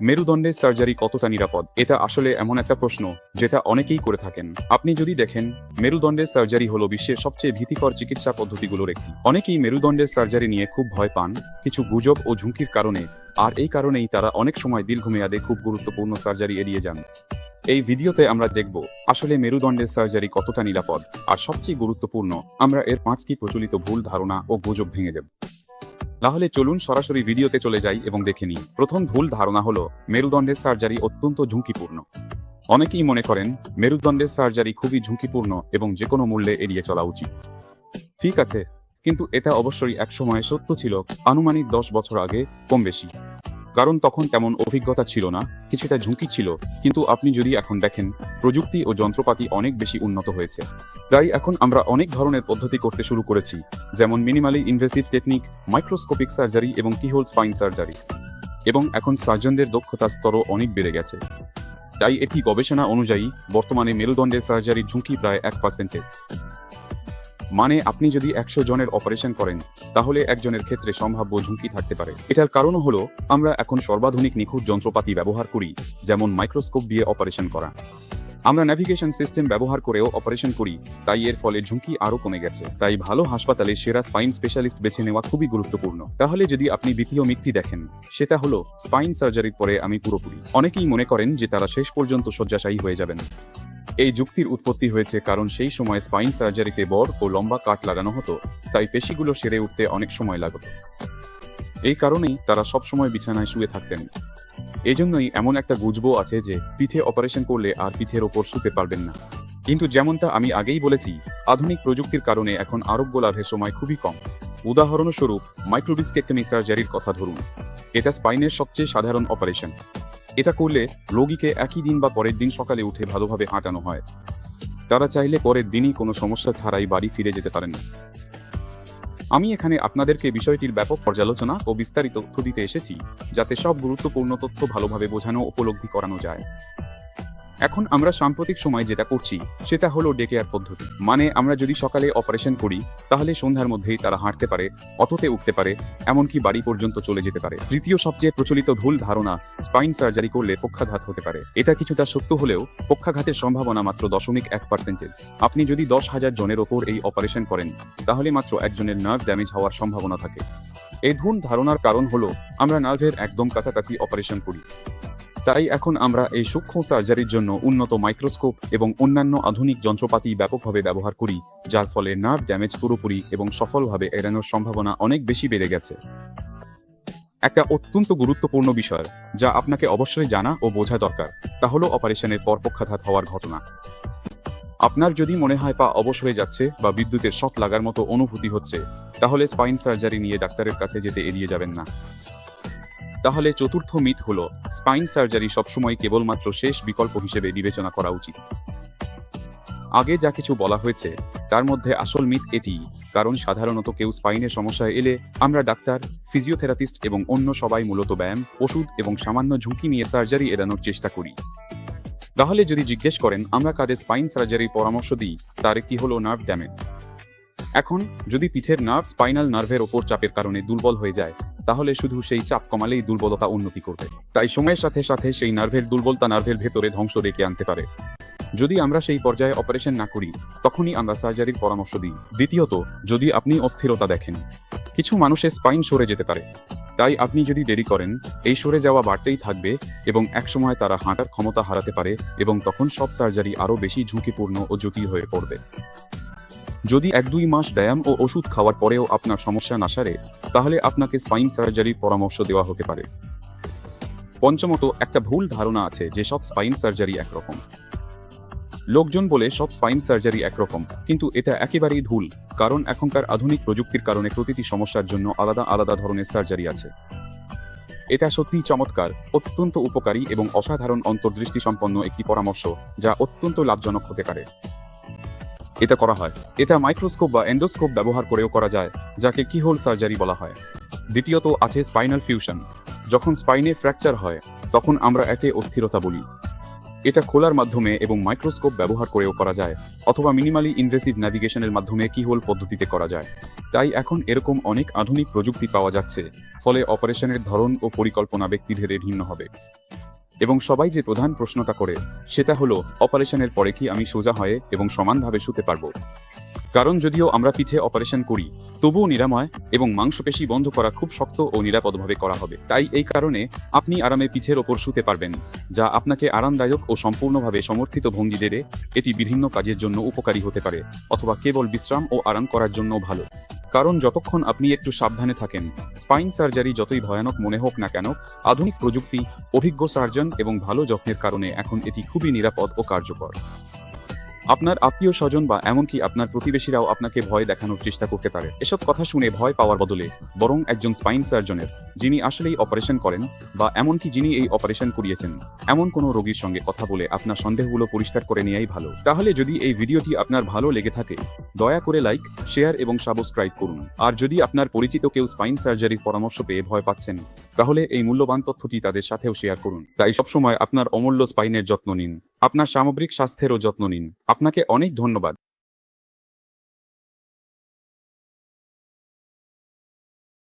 মেরুদণ্ডের সার্জারি কতটা নিরাপদ? এটা আসলে এমন একটা প্রশ্ন, যেটা অনেকেই করে থাকেন। আপনি যদি দেখেন, মেরুদণ্ডের সার্জারি হলো বিশ্বের সবচেয়ে ভীতিকর চিকিৎসা পদ্ধতিগুলোর একটি। অনেকেই মেরুদণ্ডের সার্জারি নিয়ে খুব ভয় পান, কিছু গুজব ও ঝুঁকির কারণে, আর এই কারণেই তারা অনেক সময় দীর্ঘমেয়াদে খুব গুরুত্বপূর্ণ সার্জারি এড়িয়ে যান। এই ভিডিওতে আমরা দেখব, আসলে মেরুদণ্ডের সার্জারি কতটা নিরাপদ, আর সবচেয়ে গুরুত্বপূর্ণ, আমরা এর পাঁচটি প্রচলিত ভুল ধারণা ও গুজব ভেঙে দেব। তাহলে চলুন সরাসরি ভিডিওতে চলে যাই এবং দেখে নিই। প্রথম ভুল ধারণা হলো, মেরুদণ্ডের সার্জারি অত্যন্ত ঝুঁকিপূর্ণ। অনেকেই মনে করেন, মেরুদণ্ডের সার্জারি খুবই ঝুঁকিপূর্ণ এবং যে কোনো মূল্যে এড়িয়ে চলা উচিত। ঠিক আছে, কিন্তু এটা অবশ্যই একসময় সত্য ছিল, আনুমানিক দশ বছর আগে কম বেশি কারণ তখন তেমন অভিজ্ঞতা ছিল না, কিছুটা ঝুঁকি ছিল, কিন্তু আপনি যদি এখন দেখেন, প্রযুক্তি ও যন্ত্রপাতি অনেক বেশি উন্নত হয়েছে। তাই এখন আমরা অনেক ধরনের পদ্ধতি করতে শুরু করেছি, যেমন minimally invasive technique microscopic surgery এবং কিহোল স্পাইন সার্জারি এবং এখন সার্জনদের দক্ষতার স্তরও অনেক বেড়ে গেছে। তাই এটি গবেষণা অনুযায়ী, বর্তমানে মেরুদণ্ডের সার্জারির ঝুঁকি প্রায় এক পার্সেন্টেজ মানে আপনি যদি একশো জনের অপারেশন করেন তাহলে একজনের ক্ষেত্রে সম্ভাব্য ঝুঁকি থাকতে পারে। এটার কারণ হলো, আমরা এখন সর্বাধুনিক নিখুঁত যন্ত্রপাতি ব্যবহার করি, যেমন মাইক্রোস্কোপ দিয়ে অপারেশন করা। আমরা ন্যাভিগেশন সিস্টেম ব্যবহার করেও অপারেশন করি, তাই এর ফলে ঝুঁকি আরও কমে গেছে। তাই ভালো হাসপাতালে সেরা স্পাইন স্পেশালিস্ট বেছে নেওয়া খুবই গুরুত্বপূর্ণ। তাহলে যদি আপনি দ্বিতীয় মিথ্যি দেখেন, সেটা হলো স্পাইন সার্জারির পরে আমি পুরোপুরি। অনেকেই মনে করেন যে তারা শেষ পর্যন্ত শয্যাশায়ী হয়ে যাবেন। এই যুক্তির উৎপত্তি হয়েছে কারণ সেই সময় স্পাইন সার্জারিতে বড় ও লম্বা কাট লাগানো হতো, তাই পেশিগুলো সেরে উঠতে অনেক সময় লাগত। এই কারণেই তারা সবসময় বিছানায় শুয়ে থাকতেন। এজন্যই এমন একটা গুজবও আছে যে, পিঠে অপারেশন করলে আর পিঠের ওপর শুতে পারবেন না। কিন্তু যেমনটা আমি আগেই বলেছি, আধুনিক প্রযুক্তির কারণে এখন আরোগ্য লাভের সময় খুবই কম। উদাহরণস্বরূপ মাইক্রোবিস্কেক্টমি সার্জারির কথা ধরুন। এটা স্পাইনের সবচেয়ে সাধারণ অপারেশন এটা করলে রোগীকে একই দিন বা পরের দিন সকালে উঠে ভালোভাবে হাঁটানো হয়। তারা চাইলে পরের দিনই কোনো সমস্যা ছাড়াই বাড়ি ফিরে যেতে পারেন। আমি এখানে আপনাদেরকে বিষয়টির ব্যাপক পর্যালোচনা ও বিস্তারিত তথ্য দিতে এসেছি, যাতে সব গুরুত্বপূর্ণ তথ্য ভালোভাবে বোঝানো উপলব্ধি করানো যায়। এখন আমরা সাম্প্রতিক সময় যেটা করছি, সেটা হলো ডে কেয়ার পদ্ধতি। মানে আমরা যদি সকালে অপারেশন করি, তাহলে সন্ধ্যার মধ্যেই তারা হাঁটতে পারে অততে উঠতে পারে, এমনকি বাড়ি পর্যন্ত চলে যেতে পারে। তৃতীয় সবচেয়ে প্রচলিত ভুল ধারণা স্পাইন সার্জারি করলে পক্ষাঘাত হতে পারে। এটা কিছুটা সত্য হলেও, পক্ষাঘাতের সম্ভাবনা মাত্র দশমিক এক পার্সেন্টেজ আপনি যদি দশ হাজার জনের ওপর এই অপারেশন করেন, তাহলে মাত্র একজনের নার্ভ ড্যামেজ হওয়ার সম্ভাবনা থাকে। এই ভুল ধারণার কারণ হলো, আমরা নার্ভের একদম কাছাকাছি অপারেশন করি। তাই এখন আমরা এই সূক্ষ্ম সার্জারির জন্য উন্নত মাইক্রোস্কোপ এবং অন্যান্য আধুনিক যন্ত্রপাতি ব্যাপকভাবে ব্যবহার করি, যার ফলে নার্ভ ড্যামেজ পুরোপুরি এবং সফলভাবে এড়ানোর সম্ভাবনা অনেক বেশি বেড়ে গেছে। একটা অত্যন্ত গুরুত্বপূর্ণ বিষয়, যা আপনাকে অবশ্যই জানা ও বোঝা দরকার, তা হলো অপারেশনের পর পক্ষাঘাত হওয়ার ঘটনা। আপনার যদি মনে হয় পা অবশ হয়ে যাচ্ছে বা বিদ্যুতের শক লাগার মতো অনুভূতি হচ্ছে, তাহলে স্পাইন সার্জারি নিয়ে ডাক্তারের কাছে যেতে এড়িয়ে যাবেন না। তাহলে চতুর্থ মিথ হল স্পাইন সার্জারি সবসময় কেবলমাত্র শেষ বিকল্প হিসেবে বিবেচনা করা উচিত। আগে যা কিছু বলা হয়েছে, তার মধ্যে আসল মিথ এটি, কারণ সাধারণত কেউ স্পাইনের সমস্যায় এলে আমরা ডাক্তার ফিজিওথেরাপিস্ট এবং অন্য সবাই মূলত ব্যায়াম, ওষুধ এবং সামান্য ঝুঁকি নিয়ে সার্জারি এড়ানোর চেষ্টা করি। তাহলে যদি জিজ্ঞেস করেন, আমরা কাদের স্পাইন সার্জারির পরামর্শ দিই, তার একটি হলো নার্ভ ড্যামেজ এখন, যদি পিঠের নার্ভ স্পাইনাল নার্ভের ওপর চাপের কারণে দুর্বল হয়ে যায় তাহলে শুধু সেই চাপ কমালেই দুর্বলতা উন্নতি করবে। তাই সময়ের সাথে সাথে সেই নার্ভের দুর্বলতা নার্ভের ভেতরে ধ্বংস ডেকে আনতে পারে। যদি আমরা সেই পর্যায়ে অপারেশন না করি, তখনই আমরা সার্জারির পরামর্শ দিই। দ্বিতীয়ত, যদি আপনি অস্থিরতা দেখেন, কিছু মানুষের স্পাইন সরে যেতে পারে। তাই আপনি যদি দেরি করেন, এই সরে যাওয়া বাড়তেই থাকবে এবং একসময় তারা হাঁটার ক্ষমতা হারাতে পারে এবং তখন সব সার্জারি আরও বেশি ঝুঁকিপূর্ণ ও জটিল হয়ে পড়বে। যদি এক দুই মাস ব্যায়াম ও ওষুধ খাওয়ার পরেও আপনার সমস্যা না সারে, তাহলে আপনাকে স্পাইন সার্জারির পরামর্শ দেওয়া হতে পারে। পঞ্চমত, একটা ভুল ধারণা আছে যে সব স্পাইন সার্জারি একরকম। লোকজন বলে সব স্পাইন সার্জারি একরকম, কিন্তু এটা একেবারেই ভুল, কারণ এখনকার আধুনিক প্রযুক্তির কারণে প্রতিটি সমস্যার জন্য আলাদা আলাদা ধরনের সার্জারি আছে। এটা সত্যিই চমৎকার, অত্যন্ত উপকারী এবং অসাধারণ অন্তর্দৃষ্টি সম্পন্ন একটি পরামর্শ, যা অত্যন্ত লাভজনক হতে পারে। এটা করা হয়। এটা মাইক্রোস্কোপ বা এন্ডোস্কোপ ব্যবহার করেও করা যায়, যাকে কিহোল সার্জারি বলা হয়। দ্বিতীয়ত আছে স্পাইনাল ফিউশন যখন স্পাইনে ফ্র্যাকচার হয়, তখন আমরা একে অস্থিরতা বলি। এটা খোলার মাধ্যমে এবং মাইক্রোস্কোপ ব্যবহার করেও করা যায়, অথবা মিনিমালি ইনভেসিভ ন্যাভিগেশনের মাধ্যমে কিহোল পদ্ধতিতে করা যায়। তাই এখন এরকম অনেক আধুনিক প্রযুক্তি পাওয়া যাচ্ছে, ফলে অপারেশনের ধরন ও পরিকল্পনা ব্যক্তিভেদে ভিন্ন হবে। এবং সবাই যে প্রধান প্রশ্নটা করে, সেটা হলো, অপারেশনের পরে কি আমি সোজা হয়ে এবং সমানভাবে শুতে পারব? কারণ যদিও আমরা পিঠে অপারেশন করি, তবুও নিরাময় এবং মাংসপেশি বন্ধ করা খুব শক্ত ও নিরাপদভাবে করা হবে। তাই এই কারণে আপনি আরামে পিঠের ওপর শুতে পারবেন, যা আপনাকে আরামদায়ক ও সম্পূর্ণভাবে সমর্থিত ভঙ্গি দেবে। এটি বিভিন্ন কাজের জন্য উপকারী হতে পারে, অথবা কেবল বিশ্রাম ও আরাম করার জন্য ভালো। কারণ যতক্ষণ আপনি একটু সাবধানে থাকেন, স্পাইন সার্জারি যতই ভয়ানক মনে হোক না কেন, আধুনিক প্রযুক্তি, অভিজ্ঞ সার্জন এবং ভালো যত্নের কারণে এখন এটি খুবই নিরাপদ ও কার্যকর। আপনার আত্মীয় স্বজন বা এমনকি আপনার প্রতিবেশীরাও আপনাকে ভয় দেখানোর চেষ্টা করতে পারে। এসব কথা শুনে ভয় পাওয়ার বদলে বরং একজন স্পাইন সার্জনের, যিনি আসলেই অপারেশন করেন বা এমনকি যিনি এই অপারেশন করিয়েছেন, এমন কোনো রোগীর সঙ্গে কথা বলে আপনার সন্দেহগুলো পরিষ্কার করে নেওয়াই ভালো। তাহলে যদি এই ভিডিওটি আপনার ভালো লেগে থাকে, দয়া করে লাইক, শেয়ার এবং সাবস্ক্রাইব করুন। আর যদি আপনার পরিচিত কেউ স্পাইন সার্জারির পরামর্শ পেয়ে ভয় পাচ্ছেন, তাহলে এই মূল্যবান তথ্যটি তাদের সাথেও শেয়ার করুন। তাই সবসময় আপনার অমূল্য স্পাইনের যত্ন নিন। আপনার সামগ্রিক স্বাস্থ্যেরও যত্ন নিন। আপনাকে অনেক ধন্যবাদ।